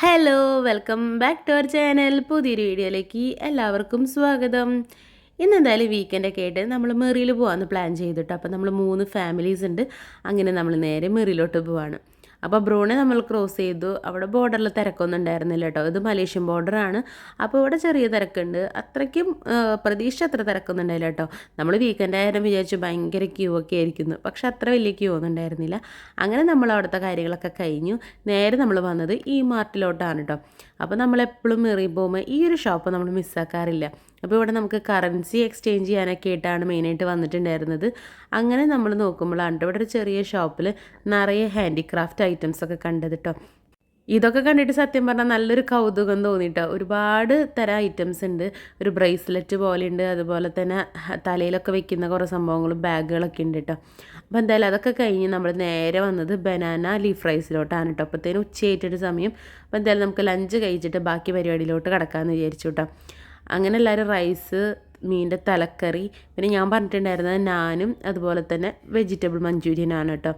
Hello welcome back to our channel പുതിയൊരു വീഡിയോയിലേക്ക് എല്ലാവർക്കും സ്വാഗതം. ഇന്ന് എന്തായാലും വീക്കെൻഡൊക്കെ ആയിട്ട് നമ്മൾ മെറിയിൽ പോകാമെന്ന് പ്ലാൻ ചെയ്തിട്ട്. അപ്പോൾ നമ്മൾ മൂന്ന് ഫാമിലീസ് ഉണ്ട്. അങ്ങനെ നമ്മൾ നേരെ മെറിയിലോട്ട് പോവാണ്. അപ്പോൾ ബ്രൂണെ നമ്മൾ ക്രോസ് ചെയ്തു. അവിടെ ബോർഡറിൽ തിരക്കൊന്നും ഉണ്ടായിരുന്നില്ല കേട്ടോ ഇത് മലേഷ്യൻ ബോർഡറാണ് അപ്പോൾ ഇവിടെ ചെറിയ തിരക്കുണ്ട്. അത്രയ്ക്കും പ്രതീക്ഷ അത്ര തിരക്കൊന്നും ഉണ്ടായില്ല കേട്ടോ നമ്മൾ വീക്കെൻഡ് ആയാലും വിചാരിച്ചു ഭയങ്കര ക്യൂ ഒക്കെ ആയിരിക്കുന്നു. പക്ഷെ അത്ര വലിയ ക്യൂ ഒന്നും ഉണ്ടായിരുന്നില്ല. അങ്ങനെ നമ്മൾ അവിടുത്തെ കാര്യങ്ങളൊക്കെ കഴിഞ്ഞു. നേരെ നമ്മൾ വന്നത് ഈ മാർട്ടിലോട്ടാണ് കേട്ടോ അപ്പോൾ നമ്മളെപ്പോഴും എറിയുമ്പോൾ ഈ ഒരു ഷോപ്പ് നമ്മൾ മിസ്സാക്കാറില്ല അപ്പോൾ ഇവിടെ നമുക്ക് കറൻസി എക്സ്ചേഞ്ച് ചെയ്യാനൊക്കെ ആയിട്ടാണ് മെയിനായിട്ട് വന്നിട്ടുണ്ടായിരുന്നത്. അങ്ങനെ നമ്മൾ നോക്കുമ്പോഴാണ് ഇവിടെ ഒരു ചെറിയ ഷോപ്പിൽ നിറയെ ഹാൻഡിക്രാഫ്റ്റ് ഐറ്റംസ് ഒക്കെ കണ്ടത് കേട്ടോ ഇതൊക്കെ കണ്ടിട്ട് സത്യം പറഞ്ഞാൽ നല്ലൊരു കൗതുകം തോന്നിയിട്ടോ ഒരുപാട് തരം ഐറ്റംസ് ഉണ്ട്. ഒരു ബ്രേസ്ലെറ്റ് പോലെ ഉണ്ട്. അതുപോലെ തന്നെ തലയിലൊക്കെ വെക്കുന്ന കുറേ സംഭവങ്ങളും ബാഗുകളൊക്കെ ഉണ്ട് കേട്ടോ അപ്പോൾ എന്തായാലും അതൊക്കെ കഴിഞ്ഞ് നമ്മൾ നേരെ വന്നത് ബനാന ലീഫ് റൈസിലോട്ടാണ് കേട്ടോ അപ്പോഴത്തേനും ഉച്ചയായിട്ടൊരു സമയം. അപ്പോൾ എന്തായാലും നമുക്ക് ലഞ്ച് കഴിച്ചിട്ട് ബാക്കി പരിപാടിയിലോട്ട് കിടക്കാമെന്ന് വിചാരിച്ചു കേട്ടോ അങ്ങനെ എല്ലാവരും റൈസ് മീനിന്റെ തലക്കറി പിന്നെ ഞാൻ പറഞ്ഞിട്ടുണ്ടായിരുന്നത് നാനും അതുപോലെ തന്നെ വെജിറ്റബിൾ മഞ്ചൂരിയനാണ് കേട്ടോ.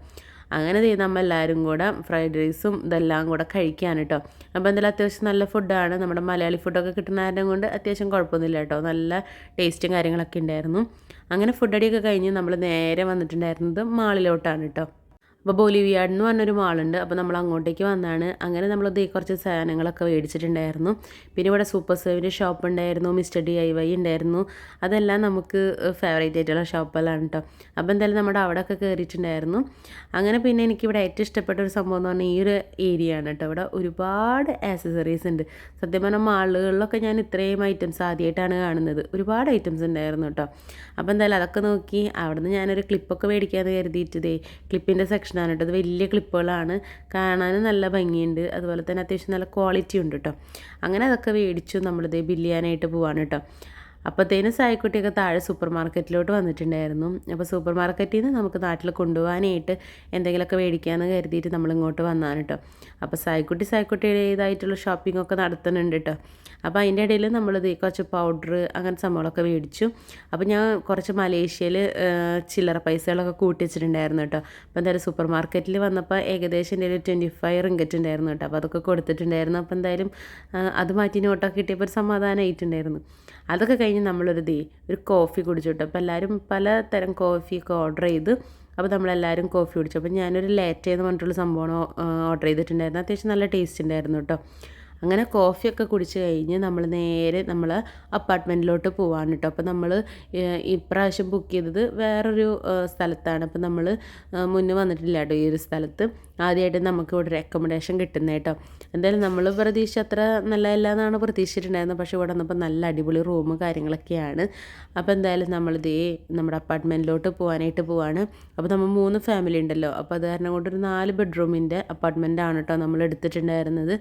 അങ്ങനെ ചെയ്ത് നമ്മൾ എല്ലാവരും കൂടെ ഫ്രൈഡ് റൈസും ഇതെല്ലാം കൂടെ കഴിക്കാൻ കേട്ടോ. അപ്പോൾ എന്തായാലും അത്യാവശ്യം നല്ല ഫുഡാണ് നമ്മുടെ മലയാളി ഫുഡൊക്കെ കിട്ടുന്ന കാരണം കൊണ്ട് അത്യാവശ്യം കുഴപ്പമൊന്നുമില്ല കേട്ടോ. നല്ല ടേസ്റ്റും കാര്യങ്ങളൊക്കെ ഉണ്ടായിരുന്നു. അങ്ങനെ ഫുഡ് അടിയൊക്കെ കഴിഞ്ഞ് നമ്മൾ നേരെ വന്നിട്ടുണ്ടായിരുന്നത് മാളിലോട്ടാണ് കേട്ടോ. അപ്പോൾ ബൊലിവിയാഡ് എന്ന് പറഞ്ഞൊരു മാളുണ്ട്. അപ്പോൾ നമ്മൾ അങ്ങോട്ടേക്ക് വന്നാണ്. അങ്ങനെ നമ്മൾ ദേ കുറച്ച് സാധനങ്ങളൊക്കെ മേടിച്ചിട്ടുണ്ടായിരുന്നു. പിന്നെ ഇവിടെ സൂപ്പർ സേവിന്റെ ഷോപ്പ് ഉണ്ടായിരുന്നു. മിസ്റ്റർ ഡി ഐ വൈ ഉണ്ടായിരുന്നു. അതെല്ലാം നമുക്ക് ഫേവറേറ്റ് ആയിട്ടുള്ള ഷോപ്പെല്ലാം കേട്ടോ അപ്പോൾ എന്തായാലും നമ്മുടെ അവിടെയൊക്കെ കയറിയിട്ടുണ്ടായിരുന്നു അങ്ങനെ പിന്നെ എനിക്കിവിടെ ഏറ്റവും ഇഷ്ടപ്പെട്ട ഒരു സംഭവം എന്ന് പറഞ്ഞാൽ ഈ ഒരു ഏരിയ ആണ് കേട്ടോ ഇവിടെ ഒരുപാട് ആക്സസറീസ് ഉണ്ട്. സത്യം പറഞ്ഞാൽ മാളുകളിലൊക്കെ ഞാൻ ഇത്രയും ഐറ്റംസ് ആദ്യമായിട്ടാണ് കാണുന്നത്. ഒരുപാട് ഐറ്റംസ് ഉണ്ടായിരുന്നു കേട്ടോ അപ്പോൾ എന്തായാലും അതൊക്കെ നോക്കി അവിടുന്ന് ഞാനൊരു ക്ലിപ്പൊക്കെ മേടിക്കാമെന്ന് കരുതിയിട്ടതേ ക്ലിപ്പിന്റെ ക്ലിപ്പിന്റെ സെക്ഷനാണ് കേട്ടോ അത് വലിയ ക്ലിപ്പുകളാണ്. കാണാനും നല്ല ഭംഗിയുണ്ട്. അതുപോലെ തന്നെ അത്യാവശ്യം നല്ല ക്വാളിറ്റി ഉണ്ട് കേട്ടോ അങ്ങനെ അതൊക്കെ മേടിച്ചു നമ്മളിത് ബില്ല് ചെയ്യാനായിട്ട് പോവാണ് കേട്ടോ അപ്പോഴത്തേനും സായിക്കുട്ടിയൊക്കെ താഴെ സൂപ്പർ മാർക്കറ്റിലോട്ട് വന്നിട്ടുണ്ടായിരുന്നു. അപ്പോൾ സൂപ്പർ മാർക്കറ്റിൽ നിന്ന് നമുക്ക് നാട്ടിൽ കൊണ്ടുപോകാനായിട്ട് എന്തെങ്കിലുമൊക്കെ മേടിക്കാമെന്ന് കരുതിയിട്ട് നമ്മളിങ്ങോട്ട് വന്നാണ് കേട്ടോ അപ്പോൾ സായിക്കുട്ടി സായിക്കുട്ടിയുടേതായിട്ടുള്ള ഷോപ്പിംഗ് ഒക്കെ നടത്തുന്നുണ്ട് കേട്ടോ അപ്പോൾ അതിന്റെ ഇടയിൽ നമ്മളിത് കുറച്ച് പൗഡർ അങ്ങനത്തെ സംഭവങ്ങളൊക്കെ മേടിച്ചു. അപ്പോൾ ഞാൻ കുറച്ച് മലേഷ്യയിൽ ചില്ലറ പൈസകളൊക്കെ കൂട്ടി വെച്ചിട്ടുണ്ടായിരുന്നു കേട്ടോ അപ്പോൾ എന്തായാലും സൂപ്പർ മാർക്കറ്റിൽ വന്നപ്പോൾ ഏകദേശം എന്റെ ഒരു ട്വന്റി ഫൈവ് റിങ്കറ്റ് ഉണ്ടായിരുന്നു കേട്ടോ അപ്പോൾ അതൊക്കെ കൊടുത്തിട്ടുണ്ടായിരുന്നു. അപ്പോൾ എന്തായാലും അത് മാറ്റി നോട്ടൊക്കെ കിട്ടിയപ്പോൾ ഒരു സമാധാനമായിട്ടുണ്ടായിരുന്നു അതൊക്കെ കഴിഞ്ഞ് നമ്മളൊരു ദേ ഒരു കോഫി കുടിച്ചു അപ്പോൾ എല്ലാവരും പലതരം കോഫിയൊക്കെ ഓർഡർ ചെയ്ത് അപ്പോൾ നമ്മളെല്ലാവരും കോഫി കുടിച്ചു. അപ്പോൾ ഞാനൊരു ലേറ്റ് എന്ന് പറഞ്ഞിട്ടുള്ള സംഭവമാണ് ഓർഡർ ചെയ്തിട്ടുണ്ടായിരുന്നു അത്യാവശ്യം നല്ല ടേസ്റ്റ് ഉണ്ടായിരുന്നു കേട്ടോ. അങ്ങനെ കോഫിയൊക്കെ കുടിച്ച് കഴിഞ്ഞ് നമ്മൾ നേരെ നമ്മൾ അപ്പാർട്ട്മെന്റിലോട്ട് പോവാണ് കേട്ടോ അപ്പോൾ നമ്മൾ ഇപ്രാവശ്യം ബുക്ക് ചെയ്തത് വേറൊരു സ്ഥലത്താണ്. അപ്പോൾ നമ്മൾ മുന്നേ വന്നിട്ടില്ല കേട്ടോ ഈ ഒരു സ്ഥലത്ത്. ആദ്യമായിട്ട് നമുക്ക് ഇവിടെ ഒരു അക്കോമഡേഷൻ കിട്ടുന്നത് കേട്ടോ എന്തായാലും നമ്മൾ പ്രതീക്ഷ അത്ര നല്ലതല്ല എന്നാണ് പ്രതീക്ഷിച്ചിട്ടുണ്ടായിരുന്നത്. പക്ഷേ ഇവിടെ വന്നപ്പോൾ നല്ല അടിപൊളി റൂം കാര്യങ്ങളൊക്കെയാണ്. അപ്പോൾ എന്തായാലും നമ്മൾ ഇതേ നമ്മുടെ അപ്പാർട്ട്മെന്റിലോട്ട് പോകാനായിട്ട് പോവാണ്. അപ്പോൾ നമ്മൾ മൂന്ന് ഫാമിലി ഉണ്ടല്ലോ. അപ്പോൾ അത് കാരണം കൊണ്ട് ഒരു നാല് ബെഡ്റൂമിന്റെ അപ്പാർട്ട്മെന്റാണ് കേട്ടോ നമ്മൾ എടുത്തിട്ടുണ്ടായിരുന്നത്.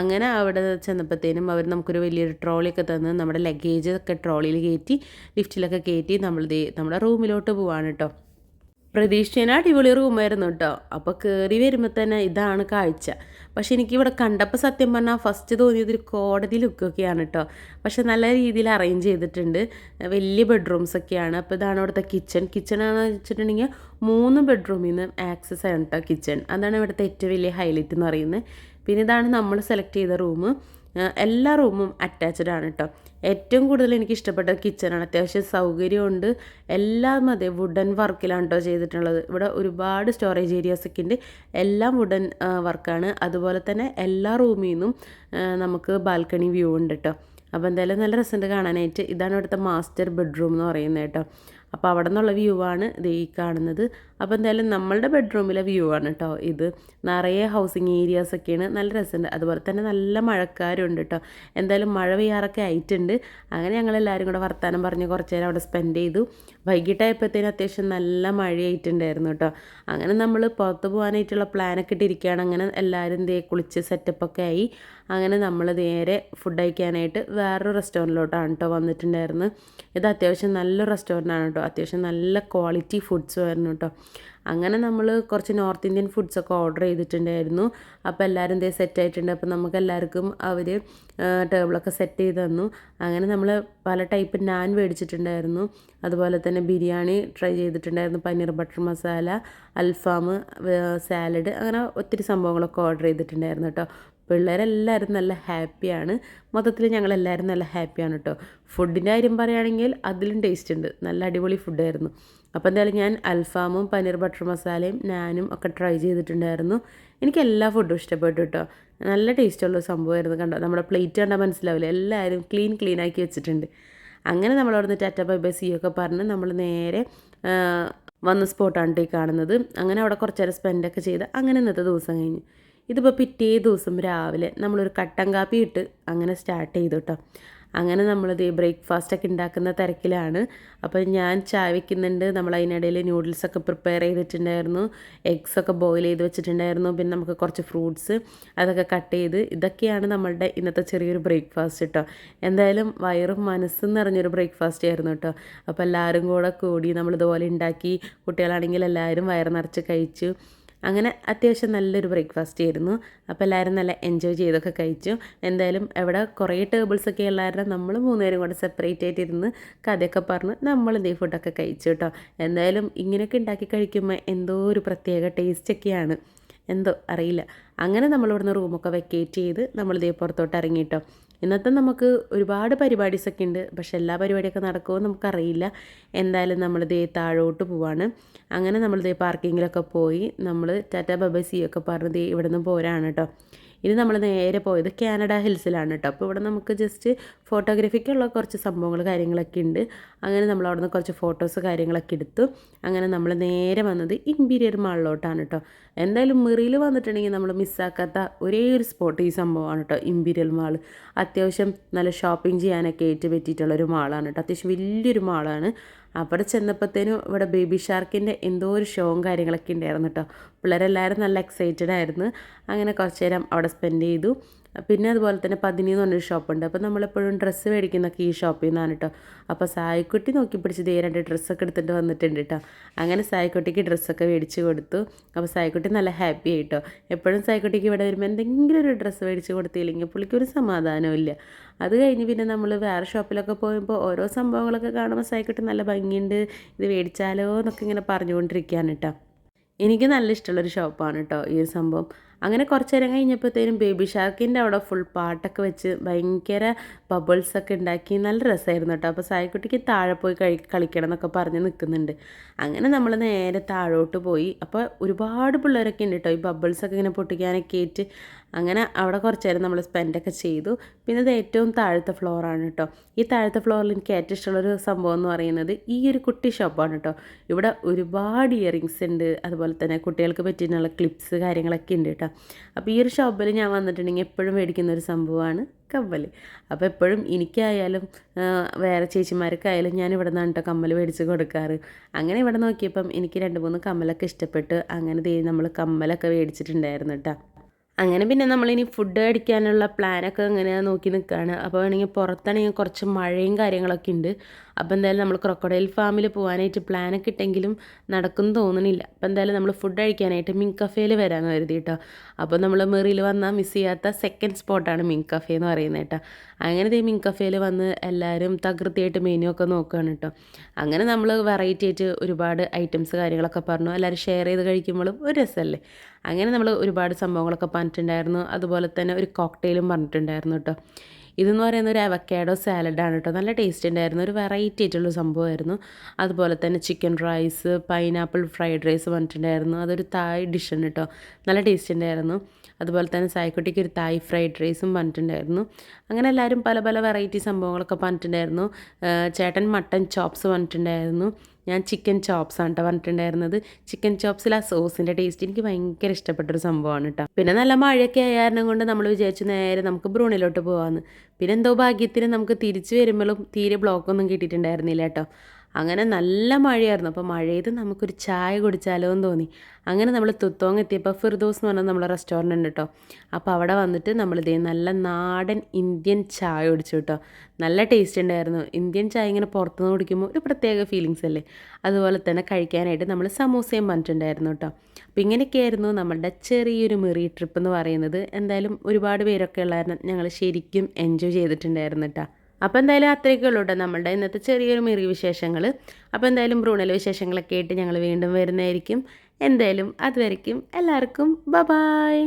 അങ്ങനെ അവിടെ ചെന്നപ്പോഴത്തേനും അവർ നമുക്കൊരു വലിയൊരു ട്രോളിയൊക്കെ തന്ന് നമ്മുടെ ലഗേജ് ഒക്കെ ട്രോളിയിൽ കയറ്റി ലിഫ്റ്റിലൊക്കെ കയറ്റി നമ്മൾ നമ്മുടെ റൂമിലോട്ട് പോവാണ് കേട്ടോ പ്രതീക്ഷിച്ചതിന് അടിപൊളി റൂമായിരുന്നു കേട്ടോ അപ്പോൾ കയറി വരുമ്പോൾ തന്നെ ഇതാണ് കാഴ്ച. പക്ഷെ എനിക്കിവിടെ കണ്ടപ്പോൾ സത്യം പറഞ്ഞാൽ ഫസ്റ്റ് തോന്നിയത് ഒരു കോടതി ലുക്കൊക്കെയാണ് കേട്ടോ പക്ഷെ നല്ല രീതിയിൽ അറേഞ്ച് ചെയ്തിട്ടുണ്ട്. വലിയ ബെഡ്റൂംസ് ഒക്കെയാണ്. അപ്പോൾ ഇതാണ് ഇവിടുത്തെ കിച്ചൺ ആണെന്ന് വെച്ചിട്ടുണ്ടെങ്കിൽ മൂന്ന് ബെഡ്റൂമിൽ നിന്ന് ആക്സസ് ആണ് കേട്ടോ കിച്ചൺ അതാണ് ഇവിടുത്തെ ഏറ്റവും വലിയ ഹൈലൈറ്റ് എന്ന് പറയുന്നത്. പിന്നെ ഇതാണ് നമ്മൾ സെലക്ട് ചെയ്ത റൂം എല്ലാ റൂമും അറ്റാച്ച്ഡ് ആണ് കേട്ടോ ഏറ്റവും കൂടുതൽ എനിക്ക് ഇഷ്ടപ്പെട്ട കിച്ചണാണ് അത്യാവശ്യം സൗകര്യമുണ്ട്. എല്ലാം അതെ വുഡൻ വർക്കിലാണ് കേട്ടോ ചെയ്തിട്ടുള്ളത്. ഇവിടെ ഒരുപാട് സ്റ്റോറേജ് ഏരിയാസ് ഒക്കെ ഉണ്ട്. എല്ലാം വുഡൻ വർക്കാണ് അതുപോലെ തന്നെ എല്ലാ റൂമിൽ നിന്നും നമുക്ക് ബാൽക്കണി വ്യൂ ഉണ്ട് കേട്ടോ അപ്പോൾ എന്തായാലും നല്ല രസമുണ്ട് കാണാനായിട്ട്. ഇതാണ് ഇവിടുത്തെ മാസ്റ്റർ ബെഡ്റൂം എന്ന് പറയുന്നത് കേട്ടോ അപ്പോൾ അവിടെ നിന്നുള്ള വ്യൂ ആണ് ഇത് ഈ കാണുന്നത്. അപ്പോൾ എന്തായാലും നമ്മളുടെ ബെഡ്റൂമിലെ വ്യൂ ആണ് കേട്ടോ ഇത്. നിറയെ ഹൗസിങ് ഏരിയാസ് ഒക്കെയാണ്. നല്ല രസമുണ്ട് അതുപോലെ തന്നെ നല്ല മഴക്കാരുണ്ട് കേട്ടോ എന്തായാലും മഴ പെയ്യാറൊക്കെ ആയിട്ടുണ്ട്. അങ്ങനെ ഞങ്ങളെല്ലാവരും കൂടെ വർത്തമാനം പറഞ്ഞ് കുറച്ച് നേരം അവിടെ സ്പെൻഡ് ചെയ്തു. വൈകിട്ടായപ്പോഴത്തേനും അത്യാവശ്യം നല്ല മഴയായിട്ടുണ്ടായിരുന്നു കേട്ടോ അങ്ങനെ നമ്മൾ പുറത്ത് പോകാനായിട്ടുള്ള പ്ലാനൊക്കെ ഇട്ടിരിക്കുകയാണ്. അങ്ങനെ എല്ലാവരും ദേ കുളിച്ച് സെറ്റപ്പൊക്കെ ആയി. അങ്ങനെ നമ്മൾ നേരെ ഫുഡ് കഴിക്കാനായിട്ട് വേറൊരു റെസ്റ്റോറന്റിലോട്ടാണ് കേട്ടോ വന്നിട്ടുണ്ടായിരുന്നത്. ഇത് അത്യാവശ്യം നല്ല റെസ്റ്റോറന്റ് ആണ് കേട്ടോ അത്യാവശ്യം നല്ല ക്വാളിറ്റി ഫുഡ്സ് ആയിരുന്നു കേട്ടോ അങ്ങനെ നമ്മൾ കുറച്ച് നോർത്ത് ഇന്ത്യൻ ഫുഡ്സൊക്കെ ഓർഡർ ചെയ്തിട്ടുണ്ടായിരുന്നു. അപ്പോൾ എല്ലാവരും ഇതേ സെറ്റ് ആയിട്ടുണ്ട്. അപ്പോൾ നമുക്ക് എല്ലാവർക്കും അവർ ടേബിളൊക്കെ സെറ്റ് ചെയ്ത് തന്നു. അങ്ങനെ നമ്മൾ പല ടൈപ്പ് നാൻ മേടിച്ചിട്ടുണ്ടായിരുന്നു. അതുപോലെ തന്നെ ബിരിയാണി ട്രൈ ചെയ്തിട്ടുണ്ടായിരുന്നു. പനീർ ബട്ടർ മസാല അൽഫാം സാലഡ് അങ്ങനെ ഒത്തിരി സംഭവങ്ങളൊക്കെ ഓർഡർ ചെയ്തിട്ടുണ്ടായിരുന്നു കേട്ടോ പിള്ളേരെല്ലാവരും നല്ല ഹാപ്പിയാണ്. മൊത്തത്തിൽ ഞങ്ങളെല്ലാവരും നല്ല ഹാപ്പിയാണ് കേട്ടോ ഫുഡിന്റെ കാര്യം പറയുകയാണെങ്കിൽ അതിലും ടേസ്റ്റ് ഉണ്ട്. നല്ല അടിപൊളി ഫുഡായിരുന്നു അപ്പോൾ എന്തായാലും ഞാൻ അൽഫാമും പനീർ ബട്ടർ മസാലയും നാനും ഒക്കെ ട്രൈ ചെയ്തിട്ടുണ്ടായിരുന്നു. എനിക്ക് എല്ലാ ഫുഡും ഇഷ്ടപ്പെട്ടു കേട്ടോ. നല്ല ടേസ്റ്റുള്ള സംഭവമായിരുന്നു കണ്ടോ? നമ്മുടെ പ്ലേറ്റ് കണ്ടാൽ മനസ്സിലാവില്ല? എല്ലാവരും ക്ലീൻ ക്ലീൻ ആക്കി വെച്ചിട്ടുണ്ട്. അങ്ങനെ നമ്മൾ അവിടുന്ന് ടാറ്റ ബൈ ബൈ സി ഒക്കെ പറഞ്ഞ് നമ്മൾ നേരെ വന്ന സ്പോട്ടാണ് ഈ കാണുന്നത്. അങ്ങനെ അവിടെ കുറച്ച് നേരം സ്പെൻഡൊക്കെ ചെയ്ത് അങ്ങനെ ഇന്നത്തെ ദിവസം കഴിഞ്ഞു. ഇതിപ്പോൾ പിറ്റേ ദിവസം രാവിലെ നമ്മളൊരു കട്ടൻ കാപ്പി ഇട്ട് അങ്ങനെ സ്റ്റാർട്ട് ചെയ്തു കേട്ടോ അങ്ങനെ നമ്മളിത് ബ്രേക്ക്ഫാസ്റ്റ് ഒക്കെ ഉണ്ടാക്കുന്ന തിരക്കിലാണ്. അപ്പോൾ ഞാൻ ചായ വയ്ക്കുന്നുണ്ട് നമ്മൾ അതിനിടയിൽ ന്യൂഡിൽസൊക്കെ പ്രിപ്പയർ ചെയ്തിട്ടുണ്ടായിരുന്നു. എഗ്സൊക്കെ ബോയിൽ ചെയ്ത് വെച്ചിട്ടുണ്ടായിരുന്നു. പിന്നെ നമുക്ക് കുറച്ച് ഫ്രൂട്ട്സ് അതൊക്കെ കട്ട് ചെയ്ത് ഇതൊക്കെയാണ് നമ്മളുടെ ഇന്നത്തെ ചെറിയൊരു ബ്രേക്ക്ഫാസ്റ്റ് കേട്ടോ. എന്തായാലും വയറും മനസ്സും നിറഞ്ഞൊരു ബ്രേക്ക്ഫാസ്റ്റ് ആയിരുന്നു കേട്ടോ. അപ്പോൾ എല്ലാവരും കൂടെ കൂടി നമ്മളിതുപോലെ ഉണ്ടാക്കി. കുട്ടികളാണെങ്കിൽ എല്ലാവരും വയറ് നിറച്ച് കഴിച്ചു. അങ്ങനെ അത്യാവശ്യം നല്ലൊരു ബ്രേക്ക്ഫാസ്റ്റ് ആയിരുന്നു. അപ്പോൾ എല്ലാവരും നല്ല എൻജോയ് ചെയ്തൊക്കെ കഴിച്ചു. എന്തായാലും എവിടെ കുറേ ടേബിൾസൊക്കെ ഉള്ളവരുടെ നമ്മൾ മൂന്നുപേരും കൂടെ സെപ്പറേറ്റ് ആയിട്ട് ഇരുന്ന് കഥയൊക്കെ പറഞ്ഞ് നമ്മൾ ഇതേ ഫുഡൊക്കെ കഴിച്ചു കേട്ടോ. എന്തായാലും ഇങ്ങനെയൊക്കെ ഉണ്ടാക്കി കഴിക്കുമ്പോൾ എന്തോ ഒരു പ്രത്യേക ടേസ്റ്റൊക്കെയാണ് എന്തോ അറിയില്ല. അങ്ങനെ നമ്മളിവിടുന്ന് റൂമൊക്കെ വെക്കേറ്റ് ചെയ്ത് നമ്മൾ ഇതേ പുറത്തോട്ട് ഇറങ്ങിയിട്ടോ ഇന്നത്തെ നമുക്ക് ഒരുപാട് പരിപാടീസൊക്കെ ഉണ്ട് പക്ഷെ എല്ലാ പരിപാടിയൊക്കെ നടക്കുമോ നമുക്കറിയില്ല. എന്തായാലും നമ്മളിതേ താഴോട്ട് പോവാണ്. അങ്ങനെ നമ്മളിതേ പാർക്കിങ്ങിലൊക്കെ പോയി നമ്മൾ ടാറ്റ ബബസി ഒക്കെ ഇവിടുന്ന് പോരാണ് കേട്ടോ. ഇനി നമ്മൾ നേരെ പോയത് കാനഡ ഹിൽസിലാണ് കേട്ടോ. അപ്പോൾ ഇവിടെ നമുക്ക് ജസ്റ്റ് ഫോട്ടോഗ്രാഫിക്കുള്ള കുറച്ച് സംഭവങ്ങൾ കാര്യങ്ങളൊക്കെ ഉണ്ട്. അങ്ങനെ നമ്മൾ അവിടെ കുറച്ച് ഫോട്ടോസ് കാര്യങ്ങളൊക്കെ എടുത്തു. അങ്ങനെ നമ്മൾ നേരെ വന്നത് ഇമ്പീരിയർ മാളിലോട്ടാണ് കേട്ടോ. എന്തായാലും മെറിയിൽ വന്നിട്ടുണ്ടെങ്കിൽ നമ്മൾ മിസ്സാക്കാത്ത ഒരേ ഒരു സ്പോട്ട് ഈ സംഭവമാണ് കേട്ടോ ഇമ്പീരിയൽ മാൾ അത്യാവശ്യം നല്ല ഷോപ്പിംഗ് ചെയ്യാനൊക്കെ ഏറ്റു പറ്റിയിട്ടുള്ളൊരു മാളാണ് കേട്ടോ. അത്യാവശ്യം വലിയൊരു മാളാണ് അവിടെ ചെന്നപ്പോഴത്തേനും ഇവിടെ ബേബി ഷാർക്കിന്റെ എന്തോ ഒരു ഷോവും കാര്യങ്ങളൊക്കെ ഉണ്ടായിരുന്നു കേട്ടോ. പിള്ളേരെല്ലാവരും നല്ല എക്സൈറ്റഡ് ആയിരുന്നു. അങ്ങനെ കുറച്ച് നേരം അവിടെ സ്പെൻഡ് ചെയ്തു. പിന്നെ അതുപോലെ തന്നെ പതിനി എന്ന് പറഞ്ഞൊരു ഷോപ്പുണ്ട്. അപ്പോൾ നമ്മളെപ്പോഴും ഡ്രസ്സ് മേടിക്കുന്നൊക്കെ ഈ ഷോപ്പിൽ നിന്നാണ് കേട്ടോ അപ്പോൾ സായിക്കുട്ടി നോക്കി പിടിച്ച് ദേ രണ്ട് ഡ്രസ്സൊക്കെ എടുത്തിട്ട് വന്നിട്ടുണ്ട് കേട്ടോ അങ്ങനെ സായിക്കുട്ടിക്ക് ഡ്രസ്സൊക്കെ മേടിച്ച് കൊടുത്തു. അപ്പോൾ സായിക്കുട്ടി നല്ല ഹാപ്പി ആയിട്ടോ എപ്പോഴും സായിക്കുട്ടിക്ക് ഇവിടെ വരുമ്പോൾ എന്തെങ്കിലും ഒരു ഡ്രസ്സ് മേടിച്ച് കൊടുത്തില്ലെങ്കിൽ പുള്ളിക്ക് ഒരു സമാധാനമില്ല അത് കഴിഞ്ഞ് പിന്നെ നമ്മൾ വേറെ ഷോപ്പിലൊക്കെ പോയപ്പോൾ ഓരോ സംഭവങ്ങളൊക്കെ കാണുമ്പോൾ സായിക്കുട്ടി നല്ല ഭംഗിയുണ്ട്. ഇത് മേടിച്ചാലോ എന്നൊക്കെ ഇങ്ങനെ പറഞ്ഞുകൊണ്ടിരിക്കുകയാണ് കേട്ടോ എനിക്ക് നല്ല ഇഷ്ടമുള്ളൊരു ഷോപ്പാണ് കേട്ടോ ഈ ഒരു സംഭവം. അങ്ങനെ കുറച്ച് നേരം കഴിഞ്ഞപ്പോഴത്തേനും ബേബി ഷാർക്കിന്റെ അവിടെ ഫുൾ പാട്ടൊക്കെ വെച്ച് ഭയങ്കര ബബിൾസൊക്കെ ഉണ്ടാക്കി. നല്ല രസമായിരുന്നു കേട്ടോ. അപ്പോൾ സായിക്കുട്ടിക്ക് താഴെ പോയി കഴി കളിക്കണം എന്നൊക്കെ പറഞ്ഞ് നിൽക്കുന്നുണ്ട്. അങ്ങനെ നമ്മൾ നേരെ താഴോട്ട് പോയി. അപ്പോൾ ഒരുപാട് പിള്ളേരൊക്കെ ഉണ്ട് കേട്ടോ. ഈ ബബിൾസൊക്കെ ഇങ്ങനെ പൊട്ടിക്കാനൊക്കെ ആയിട്ട് അങ്ങനെ അവിടെ കുറച്ച് നേരം നമ്മൾ സ്പെൻഡൊക്കെ ചെയ്തു. പിന്നെ ഇത് ഏറ്റവും താഴത്തെ ഫ്ലോറാണ് കേട്ടോ. ഈ താഴത്തെ ഫ്ലോറിൽ എനിക്ക് ഏറ്റവും ഇഷ്ടമുള്ളൊരു സംഭവം എന്ന് പറയുന്നത് ഈ ഒരു കുട്ടി ഷോപ്പാണ് കേട്ടോ. ഇവിടെ ഒരുപാട് ഇയറിങ്സ് ഉണ്ട്. അതുപോലെ തന്നെ കുട്ടികൾക്ക് പറ്റിയിട്ടുള്ള ക്ലിപ്സ് കാര്യങ്ങളൊക്കെ ഉണ്ട് കേട്ടോ. അപ്പോൾ ഈ ഒരു ഷോപ്പിൽ ഞാൻ വന്നിട്ടുണ്ടെങ്കിൽ എപ്പോഴും മേടിക്കുന്ന ഒരു സംഭവമാണ് കമ്മൽ. അപ്പോൾ എപ്പോഴും എനിക്കായാലും വേറെ ചേച്ചിമാർക്കായാലും ഞാൻ ഇവിടെ നിന്നാണ് കേട്ടോ കമ്മൽ മേടിച്ച് കൊടുക്കാറ്. അങ്ങനെ ഇവിടെ നോക്കിയപ്പം എനിക്ക് രണ്ട് മൂന്ന് കമ്മലൊക്കെ ഇഷ്ടപ്പെട്ട്. അങ്ങനെ ദേ നമ്മൾ കമ്മലൊക്കെ മേടിച്ചിട്ടുണ്ടായിരുന്നു കേട്ടോ. അങ്ങനെ പിന്നെ നമ്മളിനി ഫുഡ് അടിക്കാനുള്ള പ്ലാനൊക്കെ അങ്ങനെ നോക്കി നിൽക്കുകയാണ്. അപ്പോൾ വേണമെങ്കിൽ പുറത്താണെങ്കിൽ കുറച്ച് മഴയും കാര്യങ്ങളൊക്കെ ഉണ്ട്. അപ്പോൾ എന്തായാലും നമ്മൾ ക്രൊക്കഡൈൽ ഫാമിൽ പോകാനായിട്ട് പ്ലാനൊക്കെ ഇട്ടെങ്കിലും നടക്കും തോന്നണില്ല. അപ്പോൾ എന്തായാലും നമ്മൾ ഫുഡ് കഴിക്കാനായിട്ട് മിങ്ക് കഫേയിൽ വരാമെന്ന് കരുതി കേട്ടോ അപ്പോൾ നമ്മൾ മെറിയിൽ വന്നാൽ മിസ് ചെയ്യാത്ത സെക്കൻഡ് സ്പോട്ടാണ് മിങ്ക് കഫേ എന്ന് പറയുന്നത് കേട്ടോ. അങ്ങനെ ഈ മിങ്ക് കഫേയിൽ വന്ന് എല്ലാവരും തകൃതിയായിട്ട് മെനു ഒക്കെ നോക്കുകയാണ് കേട്ടോ. അങ്ങനെ നമ്മൾ വെറൈറ്റി ആയിട്ട് ഒരുപാട് ഐറ്റംസ് കാര്യങ്ങളൊക്കെ പറഞ്ഞു. എല്ലാവരും ഷെയർ ചെയ്ത് കഴിക്കുമ്പോഴും ഒരു രസമല്ലേ? അങ്ങനെ നമ്മൾ ഒരുപാട് സംഭവങ്ങളൊക്കെ പറഞ്ഞിട്ടുണ്ടായിരുന്നു. അതുപോലെ തന്നെ ഒരു കോക്ടെയിലും പറഞ്ഞിട്ടുണ്ടായിരുന്നു കേട്ടോ. ഇതെന്ന് പറയുന്ന ഒരു അവക്കാഡോ സാലഡാണ് കേട്ടോ നല്ല ടേസ്റ്റ് ഉണ്ടായിരുന്നു ഒരു വെറൈറ്റി ആയിട്ടുള്ള സംഭവമായിരുന്നു. അതുപോലെ തന്നെ chicken rice pineapple fried rice വന്നിട്ടുണ്ടായിരുന്നു. അതൊരു തായ് ഡിഷാണ് കേട്ടോ നല്ല ടേസ്റ്റ് ഉണ്ടായിരുന്നു അതുപോലെ തന്നെ സായിക്കുട്ടിക്ക് ഒരു തായ് ഫ്രൈഡ് റൈസും പറഞ്ഞിട്ടുണ്ടായിരുന്നു. അങ്ങനെ എല്ലാവരും പല പല വെറൈറ്റി സംഭവങ്ങളൊക്കെ പറഞ്ഞിട്ടുണ്ടായിരുന്നു. ചേട്ടൻ മട്ടൻ ചോപ്സ് പറഞ്ഞിട്ടുണ്ടായിരുന്നു. ഞാൻ ചിക്കൻ ചോപ്സ് ആണ് പറഞ്ഞിട്ടുണ്ടായിരുന്നത്. ചിക്കൻ ചോപ്സിൽ ആ സോസിന്റെ ടേസ്റ്റ് എനിക്ക് ഭയങ്കര ഇഷ്ടപ്പെട്ടൊരു സംഭവമാണ് കേട്ടോ പിന്നെ നല്ല മഴയൊക്കെ ആയ കാരണം കൊണ്ട് നമ്മൾ വിചാരിച്ചു നേരെ നമുക്ക് ബ്രൂണിലോട്ട് പോകാമെന്ന് പിന്നെ എന്തോ ഭാഗ്യത്തിന് നമുക്ക് തിരിച്ചു വരുമ്പോഴും തീരെ ബ്ലോക്കൊന്നും കിട്ടിയിട്ടുണ്ടായിരുന്നില്ല കേട്ടോ അങ്ങനെ നല്ല മഴയായിരുന്നു. അപ്പോൾ മഴയത് നമുക്കൊരു ചായ കുടിച്ചാലോ എന്ന് തോന്നി. അങ്ങനെ നമ്മൾ തുത്തോങ് എത്തിയപ്പോൾ ഫിർദോസ് എന്ന് പറഞ്ഞാൽ നമ്മളെ റെസ്റ്റോറന്റ് ഉണ്ട് കേട്ടോ അപ്പോൾ അവിടെ വന്നിട്ട് നമ്മൾ നമ്മളിതേ നല്ല നാടൻ ഇന്ത്യൻ ചായ കുടിച്ചു കേട്ടോ നല്ല ടേസ്റ്റ് ഉണ്ടായിരുന്നു. ഇന്ത്യൻ ചായ ഇങ്ങനെ പുറത്തുനിന്ന് കുടിക്കുമ്പോൾ ഒരു പ്രത്യേക ഫീലിങ്സ് അല്ലേ? അതുപോലെ തന്നെ കഴിക്കാനായിട്ട് നമ്മൾ സമൂസയും പറഞ്ഞിട്ടുണ്ടായിരുന്നു കേട്ടോ അപ്പോൾ ഇങ്ങനെയൊക്കെയായിരുന്നു നമ്മളുടെ ചെറിയൊരു മെറി ട്രിപ്പ് എന്ന് പറയുന്നത്. എന്തായാലും ഒരുപാട് പേരൊക്കെ ഉള്ളായിരുന്നു. ഞങ്ങൾ ശരിക്കും എൻജോയ് ചെയ്തിട്ടുണ്ടായിരുന്നു കേട്ടോ അപ്പോൾ എന്തായാലും അത്രയൊക്കെ ഉള്ളൂ കേട്ടോ നമ്മളുടെ ഇന്നത്തെ ചെറിയൊരു മെറി വിശേഷങ്ങൾ അപ്പോൾ എന്തായാലും ബ്രൂണൽ വിശേഷങ്ങളൊക്കെ ആയിട്ട് ഞങ്ങൾ വീണ്ടും വരുന്നതായിരിക്കും. എന്തായാലും അതുവരയ്ക്കും എല്ലാവർക്കും ബ ബായ്